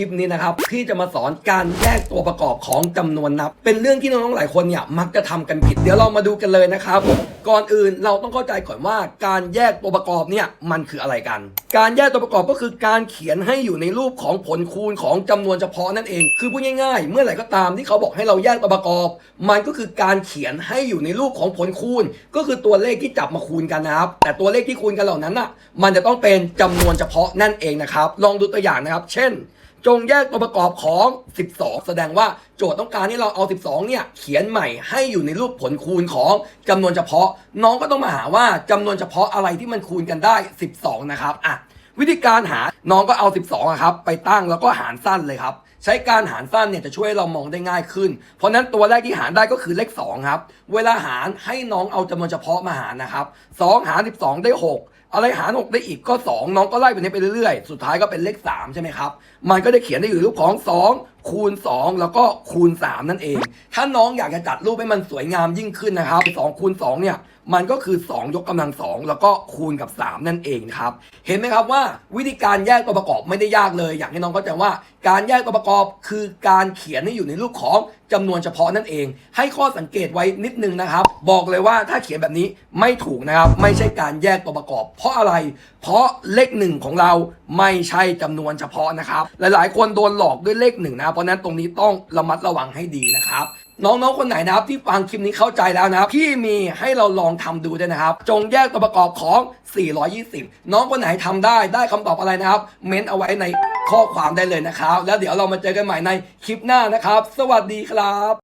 ลิปนี้นะครับพี่จะมาสอนการแยกตัวประกอบของจำนวนนับ เป็นเรื่องที่น้องๆหลายคนเนี่ยมักจะทำกันผิด เดี๋ยวเรามาดูกันเลยนะครับก่อนอื่นเราต้องเข้าใจก่อนว่าการแยกตัวประกอบเนี่ยมันคืออะไรกัน การแยกตัวประกอบก็คือการเขียนให้อยู่ในรูปของผลคูณของจำนวนเฉพาะนั่นเอง คือพูดง่ายๆ เมื่อไหร่ก็ตามที่เขาบอกให้เราแยกตัวประกอบ มันก็คือการเขียนให้อยู่ในรูปของผลคูณ ก็คือตัวเลขที่จับมาคูณกันนะครับ แต่ตัวเลขที่คูณกันเหล่านั้นน่ะมันจะต้องเป็นจำนวนเฉพาะนั่นเองนะครับ ลองดูตัวอย่างนะครับ เช่น จงแยกตัวประกอบของ 12 แสดงว่าโจทย์ต้องการให้เราเอา 12 เนี่ย เขียนใหม่ให้อยู่ในรูปผลคูณของจำนวนเฉพาะ น้องก็ต้องมาหาว่าจำนวนเฉพาะอะไรที่มันคูณกันได้ 12 นะครับอะวิธีการหาน้องก็เอา 12ครับไปตั้งแล้วก็หารสั้นเลยครับ ใช้การหารสั้นเนี่ยจะช่วยเรามองได้ง่ายขึ้น เพราะฉะนั้นตัวแรกที่หารได้ก็คือเลข2ครับ เวลาหารให้น้องเอาจำนวนเฉพาะมาหารนะครับ2หาร 12 ได้ 6 อะไรหาร6ได้อีกก็ 2 น้องก็ไล่ไปนี้ไปเรื่อยๆ สุดท้ายก็เป็นเลข3ใช่ไหมครับ มันก็จะเขียนได้อยู่รูปของ 2 คูณ 2 แล้วก็คูณ 3 นั่นเอง ถ้าน้องอยากจะจัดรูปให้มันสวยงามยิ่งขึ้นนะครับ2คูณ2เนี่ยมันก็คือ 2 ยกกำลัง 2 แล้วก็คูณกับ 3 นั่นเองนะครับเห็นไหมครับว่าวิธีการแยกตัวประกอบไม่ได้ยากเลย อยากให้น้องเข้าใจว่าการแยกตัวประกอบคือการเขียนให้อยู่ในรูปของจำนวนเฉพาะนั่นเอง ให้ข้อสังเกตไว้นิดนึงนะครับ บอกเลยว่าถ้าเขียนแบบนี้ไม่ถูกนะครับ ไม่ใช่การแยกตัวประกอบ เพราะอะไร เพราะเลขหนึ่งของเราไม่ใช่จำนวนเฉพาะนะครับ หลายๆ คนโดนหลอกด้วยเลขหนึ่งนะเพราะนั้นตรงนี้ต้องระมัดระวังให้ดีนะครับ น้องๆคนไหนนะครับที่ฟังคลิปนี้เข้าใจแล้วนะครับพี่มีให้เราลองทำดูด้วยนะครับ จงแยกตัวประกอบของ 420 น้องคนไหนทำได้ได้คำตอบอะไรนะครับ เม้นเอาไว้ในข้อความได้เลยนะครับ แล้วเดี๋ยวเรามาเจอกันใหม่ในคลิปหน้านะครับ สวัสดีครับ